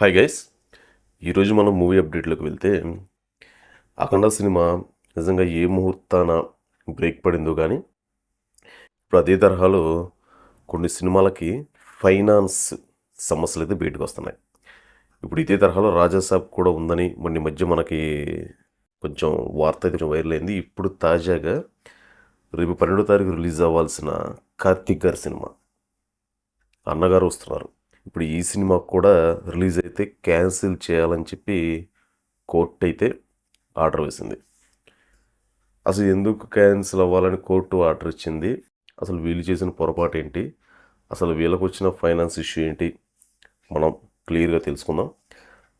Hi guys ఈరోజు మనం movie అప్డేట్లోకి వెళ్తే అఖండ సినిమా నిజంగా ఏ ముహూర్తాన బ్రేక్ పడిందో కానీ ఇప్పుడు అదే తరహాలో కొన్ని సినిమాలకి ఫైనాన్స్ సమస్యలు అయితే బయటకు వస్తున్నాయి. ఇప్పుడు ఇదే తరహాలో రాజాసాబ్ కూడా ఉందని మొన్న ఈ మధ్య మనకి కొంచెం వార్త అయితే కొంచెం వైరల్ అయింది. ఇప్పుడు తాజాగా రేపు పన్నెండో తారీఖు రిలీజ్ అవ్వాల్సిన కార్తీక్ గారి సినిమా. అన్నగారు వస్తున్నారు. ఇప్పుడు ఈ సినిమా కూడా రిలీజ్ అయితే క్యాన్సిల్ చేయాలని చెప్పి కోర్టు అయితే ఆర్డర్ వేసింది. అసలు ఎందుకు క్యాన్సిల్ అవ్వాలని కోర్టు ఆర్డర్ ఇచ్చింది? అసలు వీళ్ళు చేసిన పొరపాటు ఏంటి? అసలు వీళ్ళకు వచ్చిన ఫైనాన్స్ ఇష్యూ ఏంటి? మనం క్లియర్గా తెలుసుకుందాం.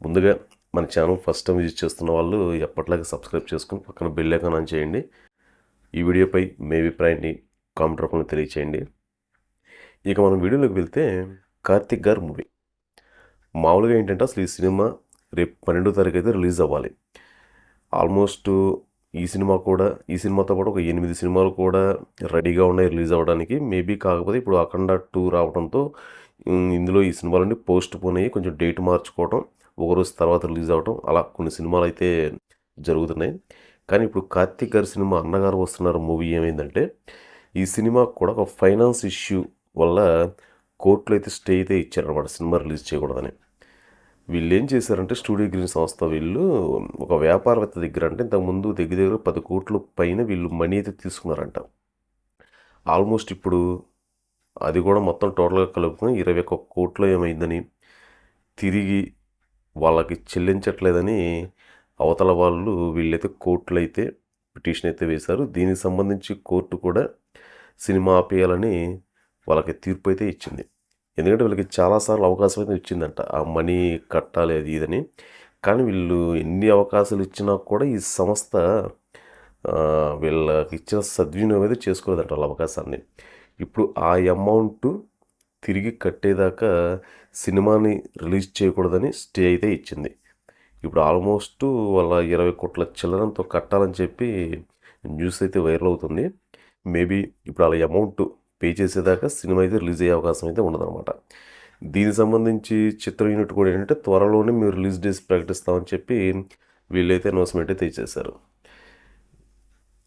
ముందుగా మన ఛానల్ ఫస్ట్ టైం విజిట్ చేస్తున్న వాళ్ళు ఎప్పటిలాగే సబ్స్క్రైబ్ చేసుకుని పక్కన బెల్ ఐకాన్ ఆన్ చేయండి. ఈ వీడియోపై మీ అభిప్రాయాన్ని కామెంట్ రూపంలో తెలియచేయండి. ఇక మనం వీడియోలోకి వెళ్తే కార్తిక్ గారు మూవీ. మామూలుగా ఏంటంటే అసలు ఈ సినిమా రేపు పన్నెండో తారీఖు అయితే రిలీజ్ అవ్వాలి. ఆల్మోస్ట్ ఈ సినిమా కూడా ఈ సినిమాతో పాటు ఒక ఎనిమిది సినిమాలు కూడా రెడీగా ఉన్నాయి రిలీజ్ అవ్వడానికి. మేబీ కాకపోతే ఇప్పుడు అఖండ టూ రావడంతో ఇందులో ఈ సినిమాలన్నీ పోస్ట్ పోన్ అయ్యి కొంచెం డేట్ మార్చుకోవడం ఒక రోజు తర్వాత రిలీజ్ అవ్వడం అలా కొన్ని సినిమాలు అయితే జరుగుతున్నాయి. కానీ ఇప్పుడు కార్తిక్ గారి సినిమా అన్నగారు వస్తున్నారు మూవీ ఏమైందంటే ఈ సినిమా కూడా ఒక ఫైనాన్స్ ఇష్యూ వల్ల కోర్టులో అయితే స్టే అయితే ఇచ్చారనమాట సినిమా రిలీజ్ చేయకూడదని. వీళ్ళు ఏం చేశారంటే స్టూడియో గ్రీన్ సంస్థ వీళ్ళు ఒక వ్యాపారవేత్త దగ్గర అంటే ఇంతకుముందు దగ్గర దగ్గర పది కోట్ల పైన వీళ్ళు మనీ అయితే తీసుకున్నారంట. ఆల్మోస్ట్ ఇప్పుడు అది కూడా మొత్తం టోటల్గా కలుపుకొని ఇరవై ఒక్క కోట్లు ఏమైందని తిరిగి వాళ్ళకి చెల్లించట్లేదని అవతల వాళ్ళు వీళ్ళైతే కోర్టులు అయితే పిటిషన్ అయితే వేశారు. దీనికి సంబంధించి కోర్టు కూడా సినిమా ఆపేయాలని వాళ్ళకి తీర్పు అయితే ఇచ్చింది. ఎందుకంటే వీళ్ళకి చాలాసార్లు అవకాశం అయితే ఇచ్చిందంట. ఆ మనీ కట్టాలి అది ఇదని. కానీ వీళ్ళు ఎన్ని అవకాశాలు ఇచ్చినా కూడా ఈ సంస్థ వీళ్ళకి ఇచ్చిన సద్వినియోగం అయితే చేసుకోలేదంట వాళ్ళ అవకాశాన్ని. ఇప్పుడు ఆ అమౌంట్ తిరిగి కట్టేదాకా సినిమాని రిలీజ్ చేయకూడదని స్టే అయితే ఇచ్చింది. ఇప్పుడు ఆల్మోస్ట్ వాళ్ళ ఇరవై కోట్ల చిల్లరంతో కట్టాలని చెప్పి న్యూస్ అయితే వైరల్ అవుతుంది. మేబీ ఇప్పుడు వాళ్ళ అమౌంట్ పే చేసేదాకా సినిమా అయితే రిలీజ్ అయ్యే అవకాశం అయితే ఉండదన్నమాట. దీనికి సంబంధించి చిత్ర యూనిట్ కూడా ఏంటంటే త్వరలోనే మేము రిలీజ్ డేస్ ప్రకటిస్తామని చెప్పి వీళ్ళైతే అనౌన్స్మెంట్ అయితే ఇచ్చేశారు.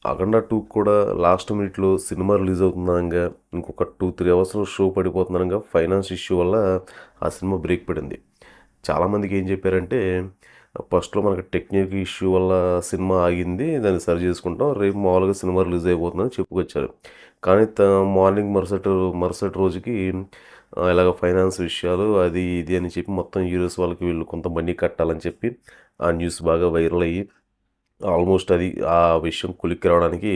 అఖండ టూ కూడా లాస్ట్ మినిట్లో సినిమా రిలీజ్ అవుతుందనగా ఇంకొక టూ త్రీ అవర్స్లో షో పడిపోతుందనగా ఫైనాన్స్ ఇష్యూ వల్ల ఆ సినిమా బ్రేక్ పడింది. చాలామందికి ఏం చెప్పారంటే ఫస్ట్లో మనకి టెక్నిక్ ఇష్యూ వల్ల సినిమా ఆగింది దాన్ని సరి చేసుకుంటాం రేపు మామూలుగా సినిమా రిలీజ్ అయిపోతుందని చెప్పుకొచ్చారు. కానీ త మార్నింగ్ మరుసటి మరుసటి రోజుకి ఇలాగ ఫైనాన్స్ విషయాలు అది ఇది అని చెప్పి మొత్తం యూఎస్ వాళ్ళకి వీళ్ళు కొంత మనీ కట్టాలని చెప్పి ఆ న్యూస్ బాగా వైరల్ అయ్యి ఆల్మోస్ట్ అది ఆ విషయం కులిక్కి రావడానికి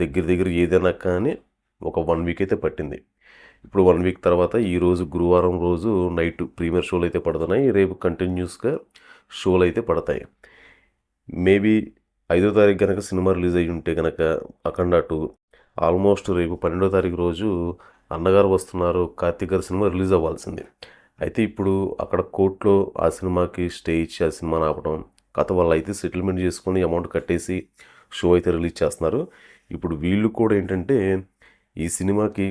దగ్గర దగ్గర ఏదైనా కానీ ఒక వన్ వీక్ అయితే పట్టింది. ఇప్పుడు వన్ వీక్ తర్వాత ఈరోజు గురువారం రోజు నైట్ ప్రీమియర్ షోలు అయితే పడుతున్నాయి. రేపు కంటిన్యూస్గా షోలు అయితే పడతాయి. మేబీ ఐదో తారీఖు కనుక సినిమా రిలీజ్ అయ్యి ఉంటే కనుక అఖండ టూ ఆల్మోస్ట్ రేపు పన్నెండో తారీఖు రోజు అన్నగారు వస్తున్నారు కార్తీక్ గారి సినిమా రిలీజ్ అవ్వాల్సింది. అయితే ఇప్పుడు అక్కడ కోర్టులో ఆ సినిమాకి స్టే ఇచ్చి ఆ సినిమాని ఆపడం కథ వాళ్ళు అయితే సెటిల్మెంట్ చేసుకొని అమౌంట్ కట్టేసి షో అయితే రిలీజ్ చేస్తున్నారు. ఇప్పుడు వీళ్ళు కూడా ఏంటంటే ఈ సినిమాకి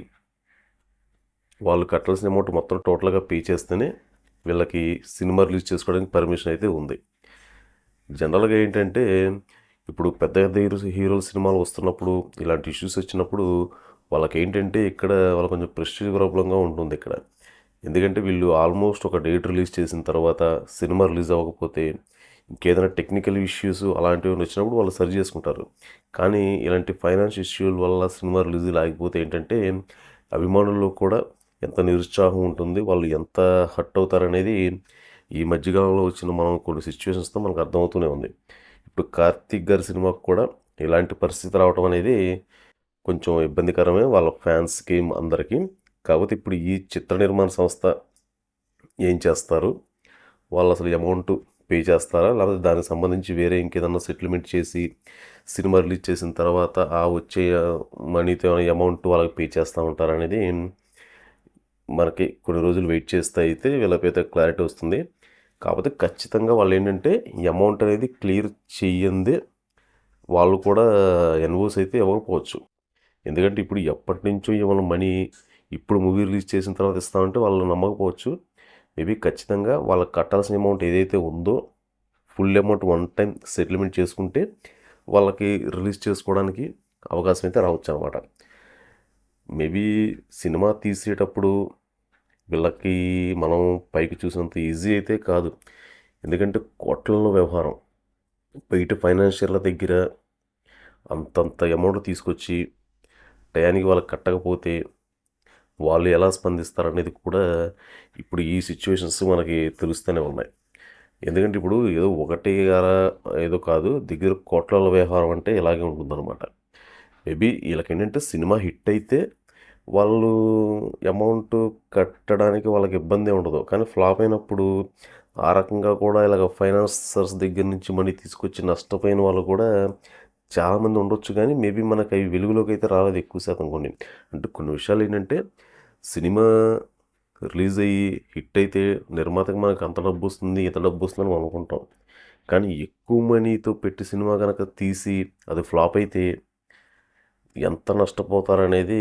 వాళ్ళు కట్టాల్సిన అమౌంట్ మొత్తం టోటల్గా పే చేస్తేనే వీళ్ళకి సినిమా రిలీజ్ చేసుకోవడానికి పర్మిషన్ అయితే ఉంది. జనరల్గా ఏంటంటే ఇప్పుడు పెద్ద పెద్ద హీరో హీరోల సినిమాలు వస్తున్నప్పుడు ఇలాంటి ఇష్యూస్ వచ్చినప్పుడు వాళ్ళకి ఏంటంటే ఇక్కడ వాళ్ళ కొంచెం ప్రెస్టీజ్ ప్రాబ్లంగా ఉంటుంది ఇక్కడ. ఎందుకంటే వీళ్ళు ఆల్మోస్ట్ ఒక డేట్ రిలీజ్ చేసిన తర్వాత సినిమా రిలీజ్ అవ్వకపోతే ఇంకేదైనా టెక్నికల్ ఇష్యూస్ అలాంటివి వచ్చినప్పుడు వాళ్ళు సరి చేసుకుంటారు. కానీ ఇలాంటి ఫైనాన్స్ ఇష్యూల వల్ల సినిమా రిలీజ్ లేకపోతే ఏంటంటే అభిమానుల్లో కూడా ఎంత నిరుత్సాహం ఉంటుంది వాళ్ళు ఎంత హట్ అవుతారనేది ఈ మధ్యకాలంలో వచ్చిన మనం కొన్ని సిచ్యువేషన్స్తో మనకు అర్థమవుతూనే ఉంది. ఇప్పుడు కార్తీక్ గారి సినిమాకు కూడా ఇలాంటి పరిస్థితి రావడం అనేది కొంచెం ఇబ్బందికరమే వాళ్ళ ఫ్యాన్స్కి అందరికీ. కాకపోతే ఇప్పుడు ఈ చిత్ర నిర్మాణ సంస్థ ఏం చేస్తారు? వాళ్ళు అసలు అమౌంట్ పే చేస్తారా? లేకపోతే దానికి సంబంధించి వేరే ఇంకేదన్నా సెటిల్మెంట్ చేసి సినిమా రిలీజ్ చేసిన తర్వాత ఆ వచ్చే మనీతో అమౌంట్ వాళ్ళకి పే చేస్తూ ఉంటారు అనేది మనకి కొన్ని రోజులు వెయిట్ చేస్తే అయితే వీళ్ళకైతే క్లారిటీ వస్తుంది. కాకపోతే ఖచ్చితంగా వాళ్ళు ఏంటంటే ఈ అమౌంట్ అనేది క్లియర్ చెయ్యందే వాళ్ళు కూడా ఎన్వోస్ అయితే ఇవ్వకపోవచ్చు. ఎందుకంటే ఇప్పుడు ఎప్పటి నుంచో ఇవాళ మనీ ఇప్పుడు మూవీ రిలీజ్ చేసిన తర్వాత ఇస్తామంటే వాళ్ళు నమ్మకపోవచ్చు. మేబీ ఖచ్చితంగా వాళ్ళకి కట్టాల్సిన అమౌంట్ ఏదైతే ఉందో full amount one time settlement చేసుకుంటే వాళ్ళకి రిలీజ్ చేసుకోవడానికి అవకాశం అయితే రావచ్చు అనమాట మేబీ సినిమా తీసేటప్పుడు వీళ్ళకి మనం పైకి చూసినంత ఈజీ అయితే కాదు. ఎందుకంటే కోట్లలో వ్యవహారం. బయట ఫైనాన్షియర్ల దగ్గర అంతంత అమౌంట్ తీసుకొచ్చి టయానికి వాళ్ళకి కట్టకపోతే వాళ్ళు ఎలా స్పందిస్తారనేది కూడా ఇప్పుడు ఈ సిచ్యువేషన్స్ మనకి తెలుస్తూనే ఉన్నాయి. ఎందుకంటే ఇప్పుడు ఏదో ఒకటి గారా ఏదో కాదు దగ్గర కోట్ల వ్యవహారం అంటే ఇలాగే ఉంటుందన్నమాట. మేబీ వీళ్ళకి ఏంటంటే సినిమా హిట్ అయితే వాళ్ళు అమౌంట్ కట్టడానికి వాళ్ళకి ఇబ్బంది ఉండదు. కానీ ఫ్లాప్ అయినప్పుడు ఆ రకంగా కూడా ఇలాగ ఫైనాన్సర్స్ దగ్గర నుంచి మనీ తీసుకొచ్చి నష్టపోయిన వాళ్ళు కూడా చాలామంది ఉండొచ్చు. కానీ మేబీ మనకు అవి వెలుగులోకి అయితే రాలేదు ఎక్కువ శాతం కొన్ని. అంటే కొన్ని విషయాలు ఏంటంటే సినిమా రిలీజ్ అయ్యి హిట్ అయితే నిర్మాతకి మనకు అంత డబ్బు వస్తుంది ఇంత డబ్బు వస్తుందని అనుకుంటాం. కానీ ఎక్కువ మనీతో పెట్టి సినిమా కనుక తీసి అది ఫ్లాప్ అయితే ఎంత నష్టపోతారనేది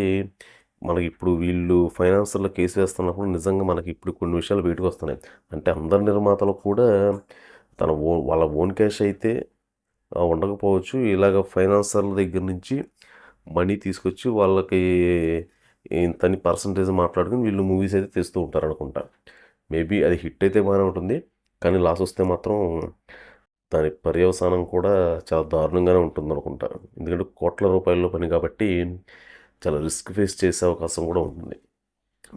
మనకి ఇప్పుడు వీళ్ళు ఫైనాన్సర్లో కేసు వేస్తున్నప్పుడు నిజంగా మనకి ఇప్పుడు కొన్ని విషయాలు బయటకు వస్తున్నాయి. అంటే అందరి నిర్మాతలు కూడా తన ఓ వాళ్ళ ఓన్ క్యాష్ అయితే ఉండకపోవచ్చు. ఇలాగ ఫైనాన్సర్ల దగ్గర నుంచి మనీ తీసుకొచ్చి వాళ్ళకి ఇంతని పర్సంటేజ్ మాట్లాడుకుని వీళ్ళు మూవీస్ అయితే తెస్తూ ఉంటారు అనుకుంటా. మేబీ అది హిట్ అయితే బాగానే ఉంటుంది. కానీ లాస్ వస్తే మాత్రం దాని పర్యవసానం కూడా చాలా దారుణంగానే ఉంటుంది అనుకుంటా. ఎందుకంటే కోట్ల రూపాయల్లో పని కాబట్టి చాలా రిస్క్ ఫేస్ చేసే అవకాశం కూడా ఉంటుంది.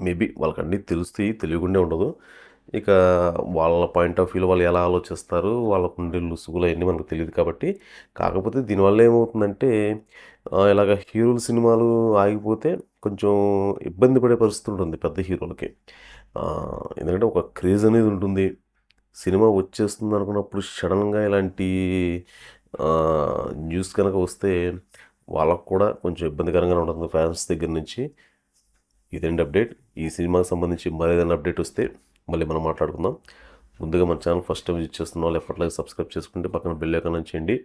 మేబీ వాళ్ళకి అన్నీ తెలుస్తాయి తెలియకుండా ఉండదు. ఇక వాళ్ళ పాయింట్ ఆఫ్ వ్యూలో వాళ్ళు ఎలా ఆలోచిస్తారు వాళ్ళకు ఉండే లుసుగులు అవన్నీ మనకు తెలియదు కాబట్టి. కాకపోతే దీనివల్ల ఏమవుతుందంటే ఇలాగ హీరోల సినిమాలు ఆగిపోతే కొంచెం ఇబ్బంది పడే పరిస్థితి ఉంటుంది పెద్ద హీరోలకి. ఎందుకంటే ఒక క్రేజ్ అనేది ఉంటుంది. సినిమా వచ్చేస్తుంది అనుకున్నప్పుడు సడన్గా ఇలాంటి న్యూస్ కనుక వస్తే వాళ్ళకు కూడా కొంచెం ఇబ్బందికరంగానే ఉంటుంది ఫ్యాన్స్ దగ్గర నుంచి. ఇదండి అప్డేట్. ఈ సినిమాకి సంబంధించి మరేదైనా అప్డేట్ వస్తే మళ్ళీ మనం మాట్లాడుకుందాం. ముందుగా మన ఛానల్ ఫస్ట్ టైం విజిట్ చేస్తున్న వాళ్ళు ఎప్పటిలాగా సబ్స్క్రైబ్ చేసుకుంటే పక్కన బెల్ ఐకాన్ చేయండి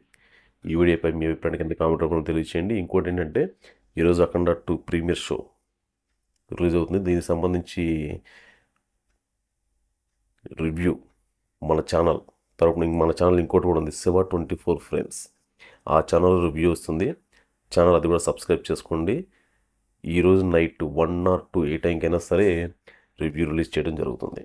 ఈ వీడియోపై మీ అభిప్రాయాన్ని కింద కామెంట్ రూపంలో తెలియచేయండి. ఇంకోటి ఏంటంటే ఈరోజు Akhanda two premiere show release అవుతుంది. దీనికి సంబంధించి రివ్యూ మన ఛానల్ తరపున మన ఛానల్ ఇంకోటి కూడా ఉంది. శివ ట్వంటీ ఫోర్ ఫ్రేమ్స్ ఆ ఛానల్ రివ్యూ వస్తుంది. ఛానల్ అది కూడా సబ్స్క్రైబ్ చేసుకోండి. ఈరోజు నైట్ వన్ ఆర్ టూ ఏ టైంకైనా సరే రివ్యూ రిలీజ్ చేయడం జరుగుతుంది.